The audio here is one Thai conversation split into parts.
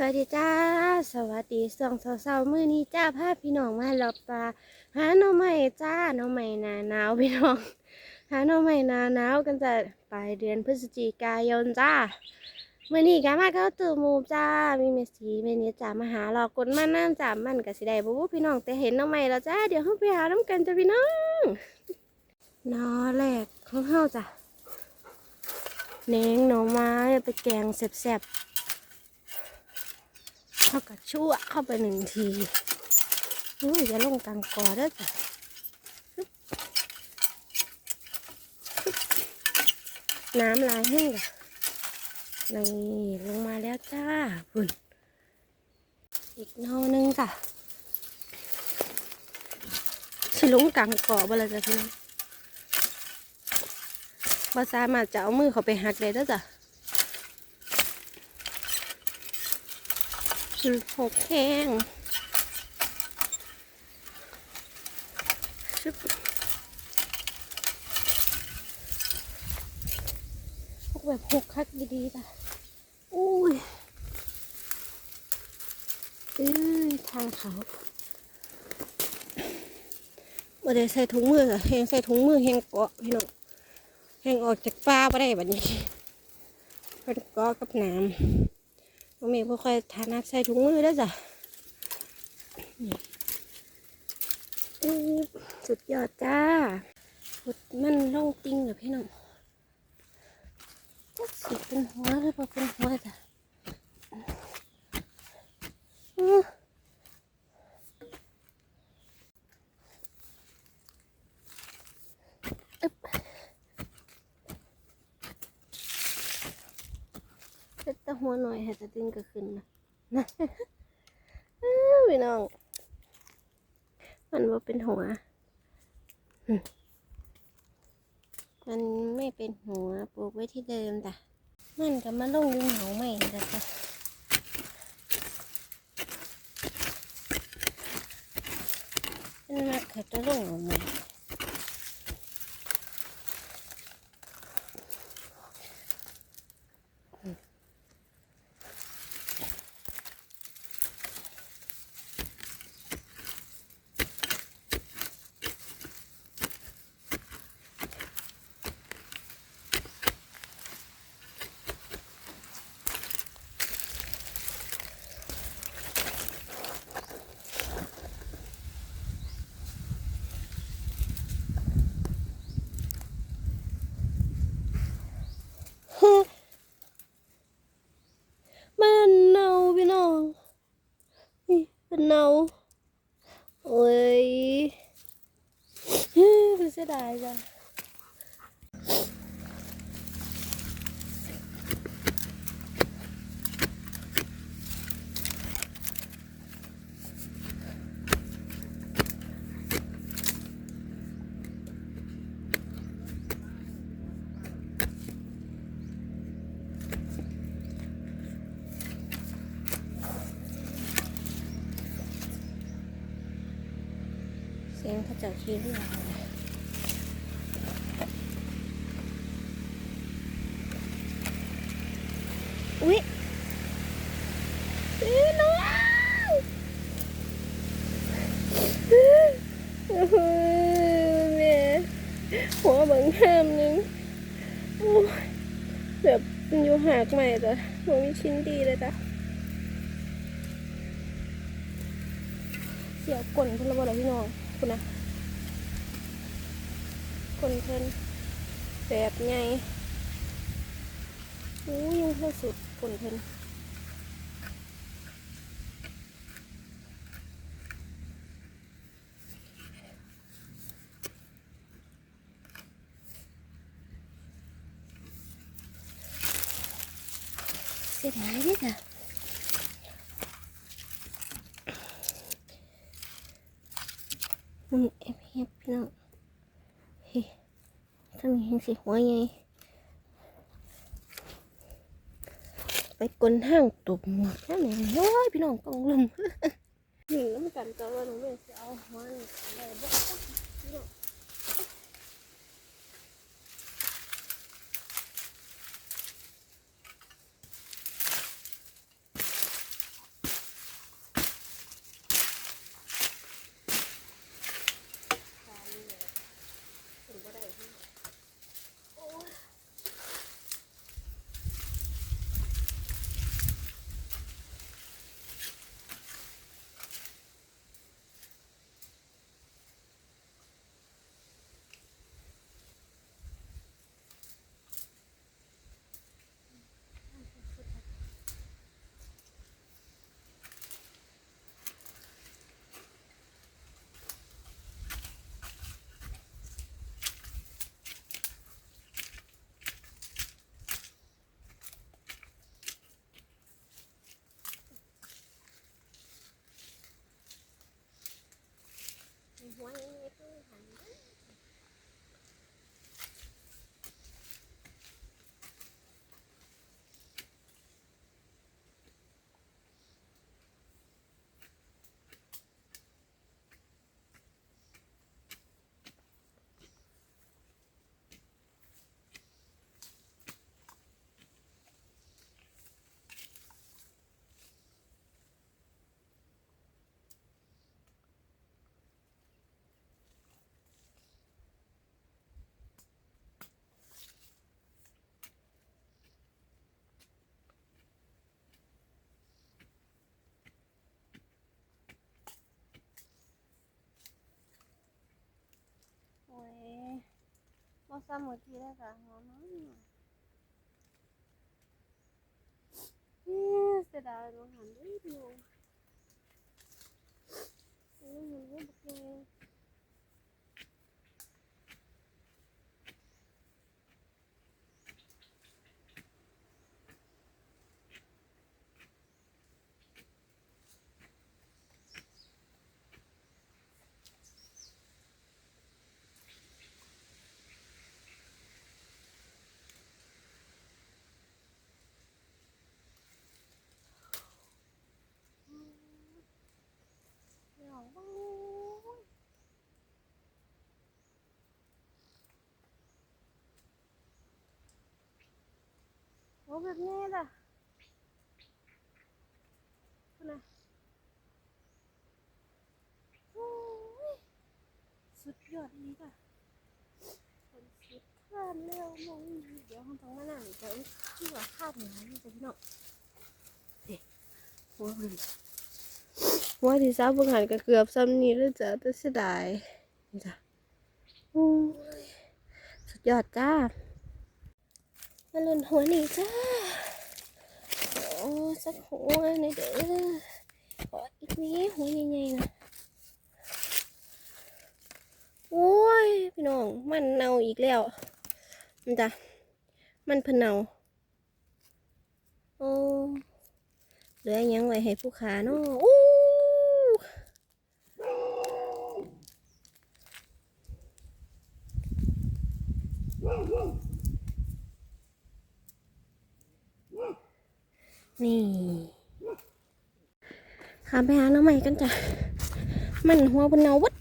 สวัสดีจ้า สวัสดีสองสาวๆมือนี้จ้าพาพี่น้องมาหลับปลาหาหน่อไม้จ้าหน่อไม้นาหนาวพี่น้องหาหน่อไม้นาหนาวกันจะปลายเดือนพฤศจิกายนจ้ามื้อนี้ก็มาเข้าตื่นหมูจ้า มีเมสีเมนี้จ้ามาหาเรากดมานั่นจ้ามันก็สิได้บ่วู้พี่น้องแต่เห็นหน่อไม้แล้วจ้าเดี๋ยวเฮาไปหาน้ำกันจ้าพี่น้องนอแรกของเฮาจ้ะเน้งหน่อไม้ไปแกงแซ่บๆ เขาก็ชั่วเข้าไปหนึ่งทีอุ้ยอย่าลงกลางกอเด้อจ้ะน้ำลายแห้งจ้ะนี่ลงมาแล้วจ้าบุญอีกหนอนึงจ้ะสิลงกลางกอบ่ละจ้ะพี่น้องบ่สามารถจะเอามือเขาไปหักได้เด้อจ้ะ คือ หกแห้งชึบหกแบบหกคักดีๆจ้ะอุ้ยเอ้ยทางเขาบ่ได้ใส่ถุงมืออะแหงใส่ถุงมือแหงเกาะพี่น้องแหงออกจากป่าบ่ได้แบบนี้เป็นเกาะกับน้ำ น้องเมย์บ่ค่อยทาน้ำใส่ถุงมือแล้จ้ะสุดยอดจ้าหุดมันล่องติงเหรอพี่น้องจักสิเป็นหัวหรือเปล่าเป็นหัวจ้ะอื้ออึ๊บ เป็นตะหัวหน่อยให้ตะติงก็ขึ้นนะนะวพี่น้อง มันว่าเป็นหัว มันไม่เป็นหัวปลูกไว้ที่เดิมจ้ะมันก็มาลงยุงเหาใหม่จ้ะจ้ะมันมาเขาจะลงเหาใหม่มันเน่าพี่น้องนี่มันเน่าโอ้ยเฮ้ยเป็นเสียดายจ้ะ เสียงเขาเจ้าขี้เรืออุ๊ยพี่น้องโอ้โหแม่หัวเบังห้ามนึงโอ้ยแบบมันอยู่หากใหม่จ้ะมันมีชิ้นดีเลยจ้ะเสียวก่นพิ่นระเบิดพี่น้องคุณนะ คนเพิ่นแบบไงอู้ยังเท่าสุดคนเพิ่นเสียดายดิจ้ะมึงเอฟเอฟพี่น้อง สิหัวไงไปกลนห้างตบหมวกนั่นเองโอ้ยพี่น้องกองลุมหนึ่งน้ำกันก็ว่าหนูไม่จะเอาหัวนี่อะไรบ้างพี่น้อง เอาซ้ำหมดทีแล้วค่ะหัวมันเอ๊ะเสียดายลงหันด้วยเดียวเอ้ยมันไม่บุกยังไง หนองบ้างโอ้ แบบนี้ล่ะนะสุดยอดนี้ค่ะคนสุดข้ามเร็วมองเดี๋ยวห้องท้องมาหนังจะที่ว่าข้ามหนานี่จะพี่น้องเด็กหัวมันว่าที่ทราบบุหันก็เกือบซ้ำนี้แล้วจ้ะแต่เสียดายจ้ะสุดยอดจ้าาลุ่นหัวหนีจ้าโอ้สักหัวหน่อยเด้อขออีกนี้หัวใหญ่ๆนะโอ้ยพี่น้องมันเน่าอีกแล้วนี่จ้ะมันเพนเน่าโอ้เหลือหยังไว้ให้ผู้ขาเนาะอู้ นี่าไปหาหน้องใหม่กันจ้ะ มันหัวบนเนาวัด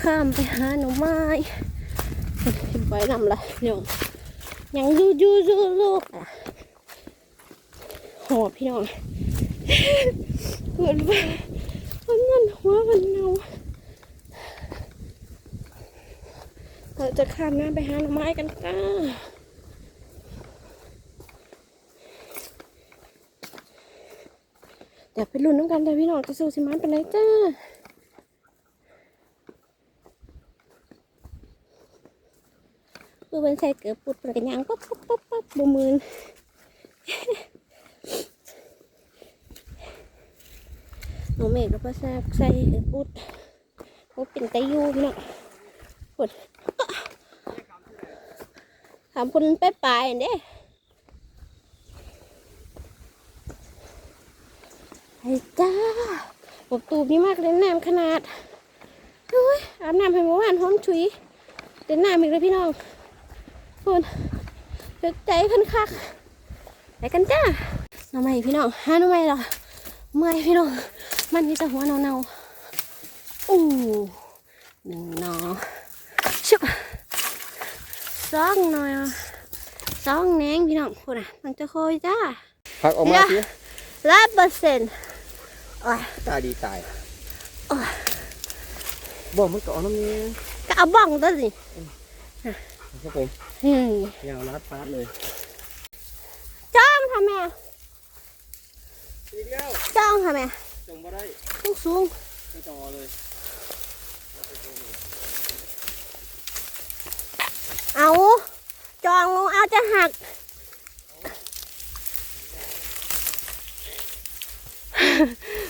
ข้ามไปหาหน่อไม้เห็นไว้นำละเดี๋ยวยังยูยูยูลูกอะหอบพี่น้องเกิดไปมันนั่นหัวมันเนาเราจะข้ามน้ำไปหาหน่อไม้กันก้า เดี๋ยวไปลุ้นน้ำกันเลยพี่น้องจะสู้สิมันเป็นไรจ้าปืนใส่เกือบปุดเป็นกันยังปั๊บปั๊บปั๊บปั๊บบูมืนหนูเมฆแล้วก็แซ่บใส่เกือบปุดเขาเป็นไตยูพี่น้องปุดถามคุณไปไปเด้ ไอ้จ้าบอกตูมีมากเลยน้ำขนาดโอ้ยอาบน้ำให้เมื่อวานหอมฉุยเดินน้ำอีกเลยพี่น้องคุณเดือดใจเพันคักไปกันจ้าหน้ำใหม่พี่น้องหาหน้ำใหม่เหรอเมื่อยพี่น้อง มันมีแต่หัวเนาๆอู้หนึ่งหนอชุบสองหน่อยสองแหนงพี่น้องคุณอะมันจะคอยจ้าพักออกมาสิร้อยเปอร์เซ็นต์โอ้ย ตาดีตายบอกมันก่อนน้ำนี้ก็เอาบ้องตัวสิครับผมอืมยาวรัดฟาดเลยจ้องทำไมอีกแล้วจ้องทำไมจงมาได้สูงสูงไม่ต่อเลยเอาจองลงเอาจะหัก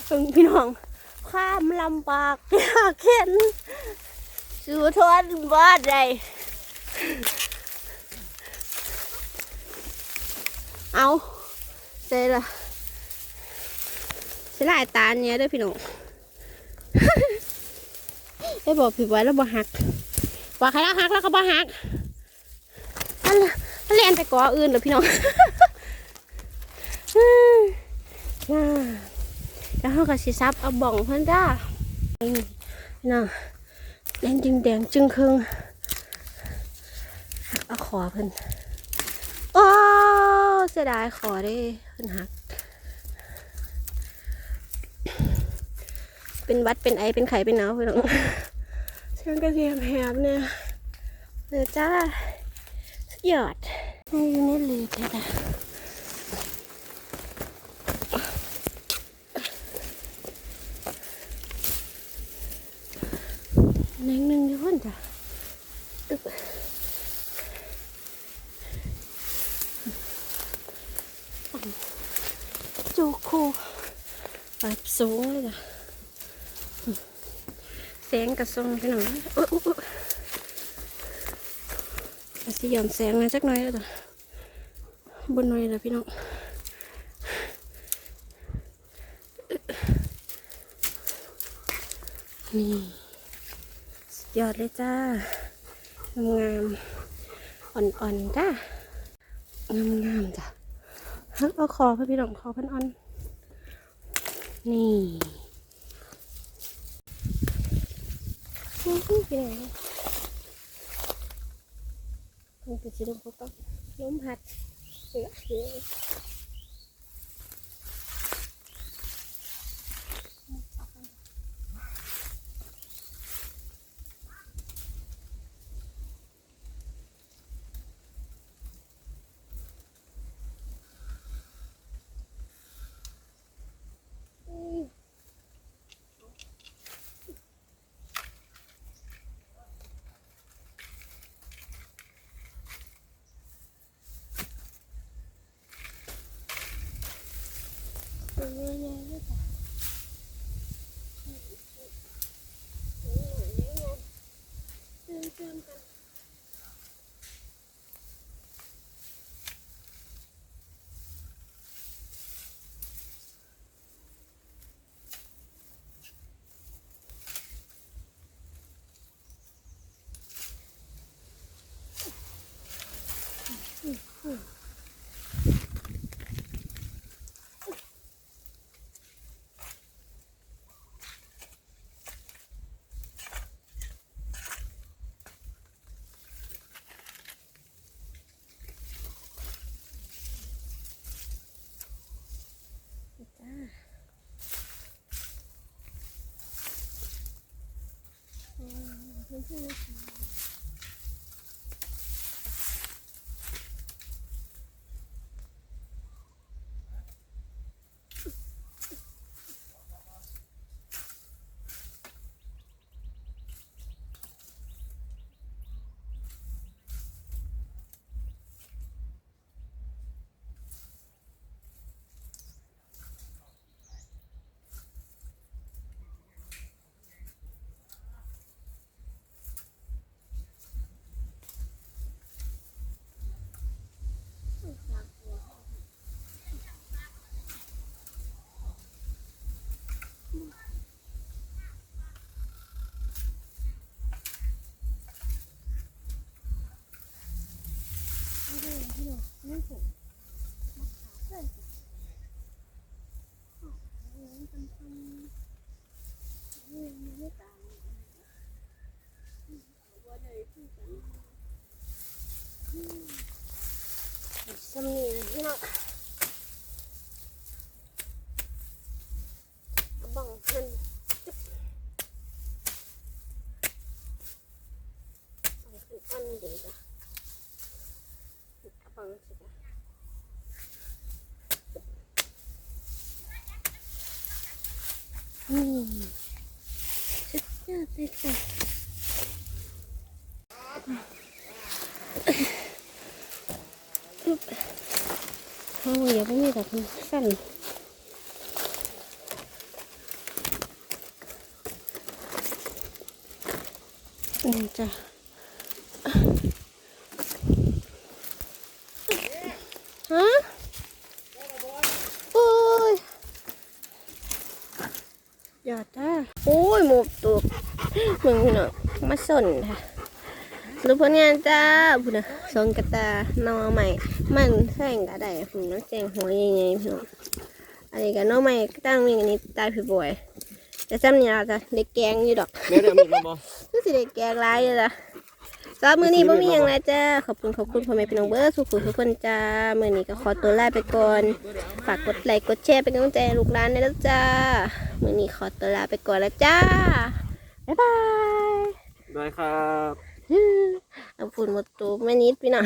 เพิ่งพี่น้องความลำบากยากเข็นสู่ทนบ้านใดเอาเสร็จละเสร็จละไอ้ตาเนี้ยด้วยพี่น้องได้บอกผิดไว้แล้วบ่หักบอกใครแล้วหักแล้วก็บ่หักอันอันเรียนไปก่ออื่นเหรอพี่น้องน่า แล้วเขาก็สิซับเอาบ่องเพิ่นจ้านี่พี่น้องแดงจึงแดงจึงครึ่งหักเอาขอเพิ่นโอ้เสียดายขอได้เพิ่นหัก เป็นวัดเป็นไอเป็นไข้เป็นหนาวพี่น้องฉันก็เทียมแหบเนี่ยเดี๋ยวจ้า สุดยอดให้อยู่ในเลยจ้ะ แหนงหนึ่งอยู่พ่นจ้ะอึ๊บโจูคูแบบสูงเลยจ้ะแสงกระซองพี่น้องโอ้โอ้อาสิยอนแสงนะสักหน่อยแล้วจ้ะบนหน่อยแล้วพี่น้องนี่ ยอดเลยจ้างามๆอ่อนๆจ้างามๆจ้ะฮักเอาคอเพื่อพี่น้องคอเพันอ่อน นี่อื้อหือเป็นไงมันเป็นสีดำก็ลมพัดเสือเสือ ตัวใหญ่ๆเลยจ้ะเติมเติมกันจ้าอื มเพื่อนๆ สำนีนะพี่น้องบังคันจุ๊บบังคันอันเดียวจ้ะบังสิจ้ะ นี่สุดยอดเลยจ้ะโอ้ยอย่าไปมีแต่คนสั้นนี่จ้ะฮะโอ้ยหยอดจ้าโอ้ยหมบตัว มึงเนาะมาสนค่ะรูปผลงานจ้าพูดนะสองกระตานอใหม่ มันแข่งกระไดผุนน้ำแจงหัวใหญ่ๆพี่น้องอันนี้ก็นอใหม่ตั้งมีอันนี้ตายพี่บอยแต่ซ้ำนี่เราจะได้แกงอยู่ดอกเดี๋ยวเดี๋ยวมีบอก็สิได้แกงหลายเลยล่ะสำหรับมือนี้บ่มีอย่างไรจ้า ขอบคุณขอบคุณพ่อแม่พี่น้องเบอร์สุขุทุกคนจ้า มือนี้ก็ขอตัวลาไปก่อน ฝากกดไลค์กดแชร์เป็นกำลังใจลูกหลานด้วยนะจ้า มือนี้ขอตัวลาไปก่อนแล้วจ้า บ๊ายบายได้ครับเอาฝุ่นหมดตัวไม่นิดพี่น้อง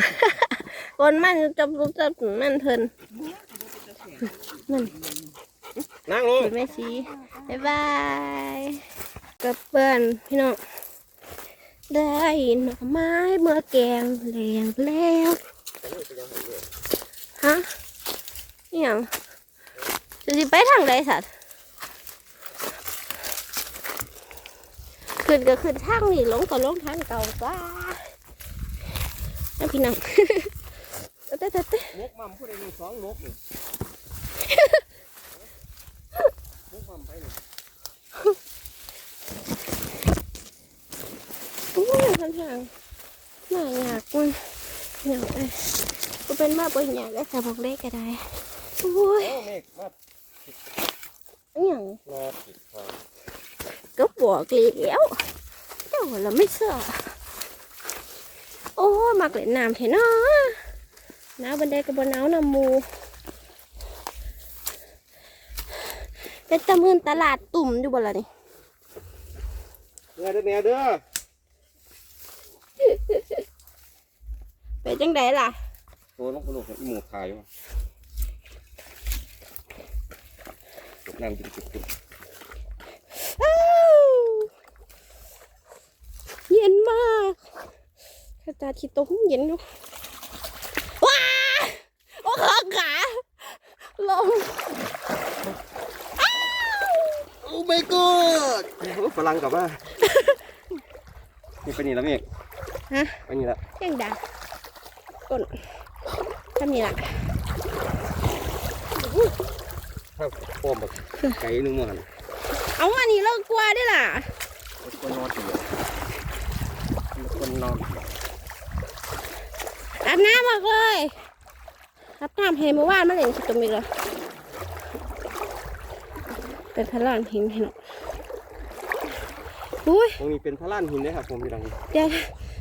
คนมันจับรูปจับมันเพลินนั่นนั่งลงคุณแม่ชีบ๊ายบายกับเพื่อนพี่น้องได้หน่อไม้เมื่อแกงแรงแล้วฮะอหย่างจะสิไปทางใดสัตว์ ขึ้นก็ขึ้นทางนี่ลงก็ลงทางเก่าจ้าแล้วพี่น้องเต้เต้เต้นกมัมผู้ใดมีสองนกนี่นกมัมไปนี่โอ้ยทางทางน่าอยากมันอยากไปก็เป็นมาบ่อยากได้แต่บอกเลขก็ได้โอ้ยโอ้เมฆมาอหย่างมาติดครับก็บอกเลี้ยว เจ้าเราไม่เชื่อโอ้ยมักเล่นน้ำเถอะเนาะหนาวบันไดกับบนหนาวนำหมู เป็นตะมืนตลาดตุ่มอยู่บ่ล่ะนี่เด้อเด้อแม่เด้อเป็นจังไดล่ะตัวน้องกระโหลกอีหมูขายอยู่จบน้ำจุดจุด อ้าวเย็นมาก ขจาขี้ตกเย็นอยู่ว้าโอ้ขาขาลงโอ้ my god ฝรั่งกลับมานี่ไปนี่แล้วเมฆฮะไปนี่ละยังดังก้นทำนี่ล่ะถ้าโป้มแบบไก่นึงมันเอามานี่เลิกกลัวได้ล่ะคนนอนอยู่คนนอนอา บน้ำออกเลยอาบน้ำให้เมื่อวานมาเล่นสกมิกเหรอเป็นพลานหินให้หน่อยอุ้ยตรงนี้เป็นพระล้านหินนะครับผมพี่น้องเดี๋ยว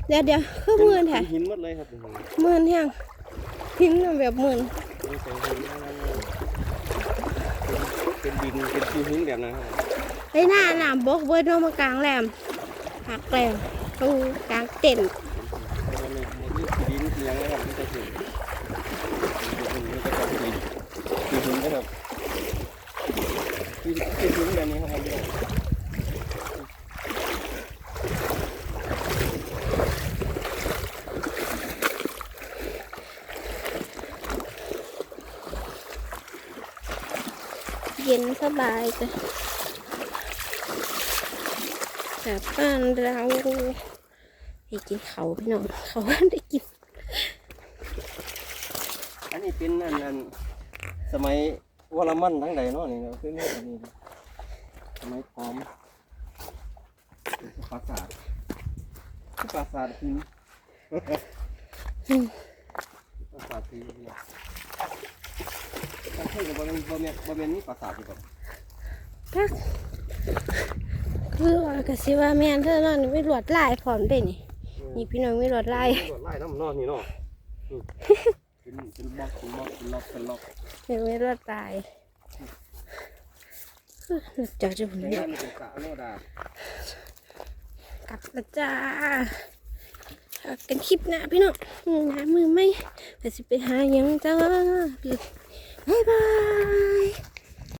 เดี๋ยวเดี๋ยวคือหมื่นแท้เป็นหินหมดเลยครับหมื่นยังหินน่ะแบบหมื่นเป็นดินเป็นภูหินแบบนั้นครับไอ้หน้าหนามบกเบิร์ดโนมากลางแหลมหักแหลมตูกลางเต็นท์ มันมีดินเอียงนะครับไม่ใช่หินมันก็จะเป็นภูหินนะครับเป็นหินแบบนี้ครับ เย็น สบายจ้ะแบบบ้านเราให้กินเขาวพี่น้องเขาได้กิน อันนี้เป็นนั่นนั่นสมัยวรมันทั้งใดเนาะนี่เราคือเนี่ยนี่สมัยพร้อมปราสาทปราสาทหินปราสาทหินเนี่ยตั้งชื่อกับบริเวณบริเวณบริเวณนี้ปราสาทอยู่แบบ พักคือว่ากะสิว่าแม่นเธอนั่นไม่รวดลายพร้อมได้นี่นี่พี่น้องไม่รวดลายไล่น้ำนอนนี่เนาะเป็นเป็นล็อกเป็นล็อกเป็นล็อกเป็นล็อกไม่ไม่รวดลายเออจะจะในเนี่ยกลับละจ้ากันคลิปหนะพี่น้องหามือไหมไปสิไปหายังจ้าบ๊ายบาย